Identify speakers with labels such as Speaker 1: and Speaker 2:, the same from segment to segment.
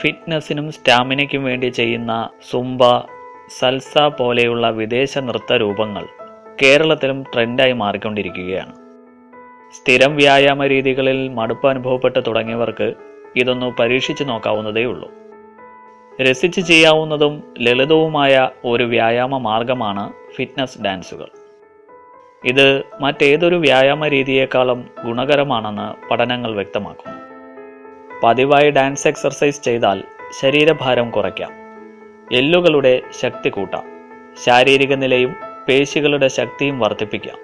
Speaker 1: ഫിറ്റ്നസിനും സ്റ്റാമിനയ്ക്കും വേണ്ടി ചെയ്യുന്ന Zumba salsa പോലെയുള്ള വിദേശ നൃത്ത രൂപങ്ങൾ കേരളത്തിലും ട്രെൻഡായി മാറിക്കൊണ്ടിരിക്കുകയാണ്. സ്ഥിരം വ്യായാമ രീതികളിൽ മടുപ്പ് അനുഭവപ്പെട്ട് തുടങ്ങിയവർക്ക് ഇതൊന്ന് പരീക്ഷിച്ചു നോക്കാവുന്നതേ ഉള്ളൂ. രസിച്ച് ചെയ്യാവുന്നതും ലളിതവുമായ ഒരു വ്യായാമ മാർഗമാണ് ഫിറ്റ്നസ് ഡാൻസുകൾ. ഇത് മറ്റേതൊരു വ്യായാമ രീതിയേക്കാളും ഗുണകരമാണെന്ന് പഠനങ്ങൾ വ്യക്തമാക്കുന്നു. പതിവായി ഡാൻസ് എക്സർസൈസ് ചെയ്താൽ ശരീരഭാരം കുറയ്ക്കാം. എല്ലുകളുടെ ശക്തി കൂട്ടാം. ശാരീരിക നിലയും പേശികളുടെ ശക്തിയും വർദ്ധിപ്പിക്കാം.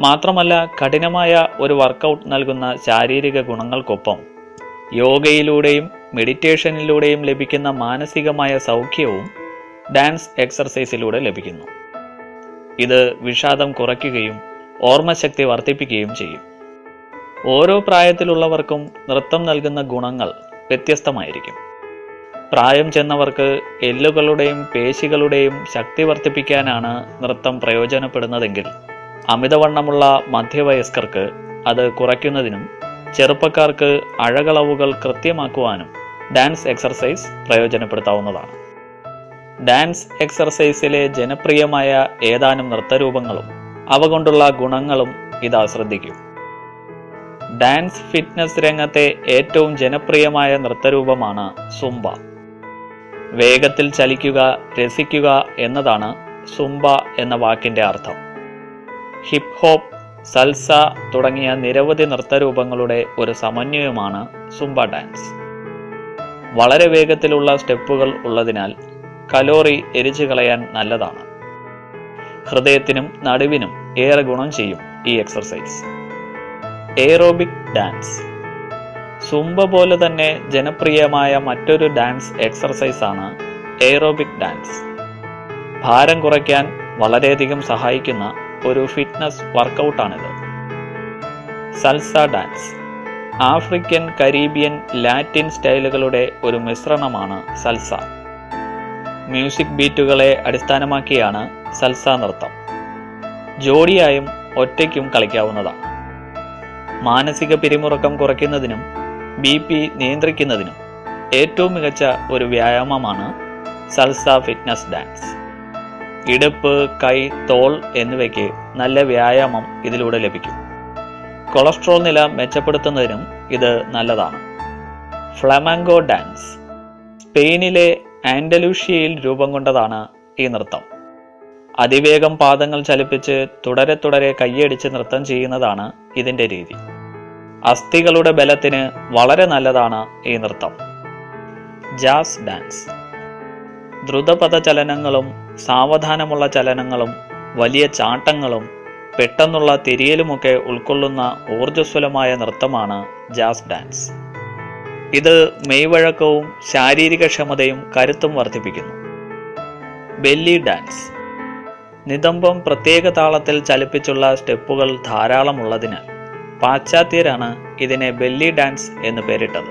Speaker 1: മാത്രമല്ല കഠിനമായ ഒരു വർക്കൗട്ട് നൽകുന്ന ശാരീരിക ഗുണങ്ങൾക്കൊപ്പം യോഗയിലൂടെയും മെഡിറ്റേഷനിലൂടെയും ലഭിക്കുന്ന മാനസികമായ സൗഖ്യവും ഡാൻസ് എക്സർസൈസിലൂടെ ലഭിക്കുന്നു. ഇത് വിഷാദം കുറയ്ക്കുകയും ഓർമ്മശക്തി വർദ്ധിപ്പിക്കുകയും ചെയ്യും. ഓരോ പ്രായത്തിലുള്ളവർക്കും നൃത്തം നൽകുന്ന ഗുണങ്ങൾ വ്യത്യസ്തമായിരിക്കും. പ്രായം ചെന്നവർക്ക് എല്ലുകളുടെയും പേശികളുടെയും ശക്തി വർദ്ധിപ്പിക്കാനാണ് നൃത്തം പ്രയോജനപ്പെടുന്നതെങ്കിൽ അമിതവണ്ണമുള്ള മധ്യവയസ്കർക്ക് അത് കുറയ്ക്കുന്നതിനും ചെറുപ്പക്കാർക്ക് അഴകളവുകൾ കൃത്യമാക്കുവാനും ഡാൻസ് എക്സർസൈസ് പ്രയോജനപ്പെടുത്താവുന്നതാണ്. ഡാൻസ് എക്സർസൈസിലെ ജനപ്രിയമായ ഏതാനും നൃത്തരൂപങ്ങളും അവ കൊണ്ടുള്ള ഗുണങ്ങളും ഇതാ ശ്രദ്ധിക്കും. ഡാൻസ് ഫിറ്റ്നസ് രംഗത്തെ ഏറ്റവും ജനപ്രിയമായ നൃത്തരൂപമാണ് സുംബ. വേഗത്തിൽ ചലിക്കുക രസിക്കുക എന്നതാണ് സുംബ എന്ന വാക്കിന്റെ അർത്ഥം. ഹിപ് ഹോപ്പ് സൽസ തുടങ്ങിയ നിരവധി നൃത്തരൂപങ്ങളുടെ ഒരു സമന്വയമാണ് സുംബ ഡാൻസ്. വളരെ വേഗത്തിലുള്ള സ്റ്റെപ്പുകൾ ഉള്ളതിനാൽ കലോറി എരിച്ചു കളയാൻ നല്ലതാണ്. ഹൃദയത്തിനും നടുവിനും ഏറെ ഗുണം ചെയ്യും ഈ എക്സർസൈസ്. എയറോബിക് ഡാൻസ് സുംബ പോലെ തന്നെ ജനപ്രിയമായ മറ്റൊരു ഡാൻസ് എക്സർസൈസ് ആണ് എയറോബിക് ഡാൻസ് ഭാരം കുറയ്ക്കാൻ വളരെയധികം സഹായിക്കുന്ന ഒരു fitness വർക്കൗട്ടാണിത് salsa dance African Caribbean Latin സ്റ്റൈലുകളുടെ ഒരു മിശ്രണമാണ് സൽസ മ്യൂസിക് ബീറ്റുകളെ അടിസ്ഥാനമാക്കിയാണ് സൽസ നൃത്തം. ജോഡിയായും ഒറ്റയ്ക്കും കളിക്കാവുന്നതാണ്. മാനസിക പിരിമുറുക്കം കുറയ്ക്കുന്നതിനും ബി പി നിയന്ത്രിക്കുന്നതിനും ഏറ്റവും മികച്ച ഒരു വ്യായാമമാണ് സൽസ ഫിറ്റ്നസ് ഡാൻസ്. ഇടുപ്പ് കൈ തോൾ എന്നിവയ്ക്ക് നല്ല വ്യായാമം ഇതിലൂടെ ലഭിക്കും. കൊളസ്ട്രോൾ നില മെച്ചപ്പെടുത്തുന്നതിനും ഇത് നല്ലതാണ്. ഫ്ലമാങ്കോ ഡാൻസ് സ്പെയിനിലെ ആൻഡലൂഷ്യയിൽ രൂപം കൊണ്ടതാണ് ഈ നൃത്തം. അതിവേഗം പാദങ്ങൾ ചലിപ്പിച്ച് തുടരെ തുടരെ കൈയടിച്ച് നൃത്തം ചെയ്യുന്നതാണ് ഇതിന്റെ രീതി. അസ്ഥികളുടെ ബലത്തിന് വളരെ നല്ലതാണ് ഈ നൃത്തം. Jazz dance. ദ്രുതപഥ ചലനങ്ങളും സാവധാനമുള്ള ചലനങ്ങളും വലിയ ചാട്ടങ്ങളും പെട്ടെന്നുള്ള തിരിയലുമൊക്കെ ഉൾക്കൊള്ളുന്ന ഊർജസ്വലമായ നൃത്തമാണ് ജാസ് ഡാൻസ്. ഇത് മെയ്വഴക്കവും ശാരീരിക ക്ഷമതയും കരുത്തും വർദ്ധിപ്പിക്കുന്നു. Belly dance. നിതംബം പ്രത്യേക താളത്തിൽ ചലിപ്പിച്ചുള്ള സ്റ്റെപ്പുകൾ ധാരാളമുള്ളതിനാൽ പാശ്ചാത്യരാണ് ഇതിനെ ബെല്ലി ഡാൻസ് എന്ന് പേരിട്ടത്.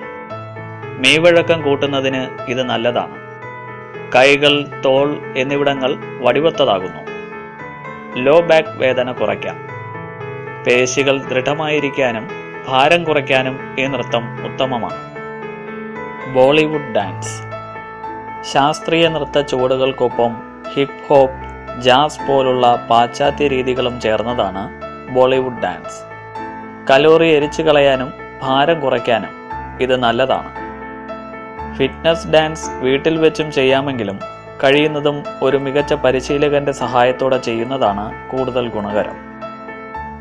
Speaker 1: മെയ്വഴക്കം കൂട്ടുന്നതിന് ഇത് നല്ലതാണ്. കൈകൾ തോൾ എന്നിവിടങ്ങൾ വടിവത്തതാകുന്നു. ലോ ബാക്ക് വേദന കുറയ്ക്കാം. പേശികൾ ദൃഢമായിരിക്കാനും ഭാരം കുറയ്ക്കാനും ഈ നൃത്തം ഉത്തമമാണ്. ബോളിവുഡ് ഡാൻസ്. ശാസ്ത്രീയ നൃത്ത ചുവടുകൾക്കൊപ്പം ഹിപ്പ് ഹോപ്പ് ജാസ് പോലുള്ള പാശ്ചാത്യ രീതികളും ചേർന്നതാണ് ബോളിവുഡ് ഡാൻസ്. കലോറി എരിച്ചു കളയാനും ഭാരം കുറയ്ക്കാനും ഇത് നല്ലതാണ്. ഫിറ്റ്നസ് ഡാൻസ് വീട്ടിൽ വെച്ചും ചെയ്യാമെങ്കിലും കഴിയുന്നതും ഒരു മികച്ച പരിശീലകന്റെ സഹായത്തോടെ ചെയ്യുന്നതാണ് കൂടുതൽ ഗുണകരം.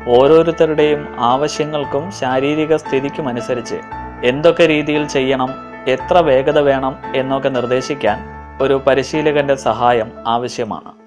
Speaker 1: ഓരോരുത്തരുടെയും ആവശ്യങ്ങൾക്കും ശാരീരിക സ്ഥിതിക്കും അനുസരിച്ച് എന്തൊക്കെ രീതിയിൽ ചെയ്യണം എത്ര വേഗത വേണം എന്നൊക്കെ നിർദ്ദേശിക്കാൻ ഒരു പരിശീലകന്റെ സഹായം ആവശ്യമാണ്.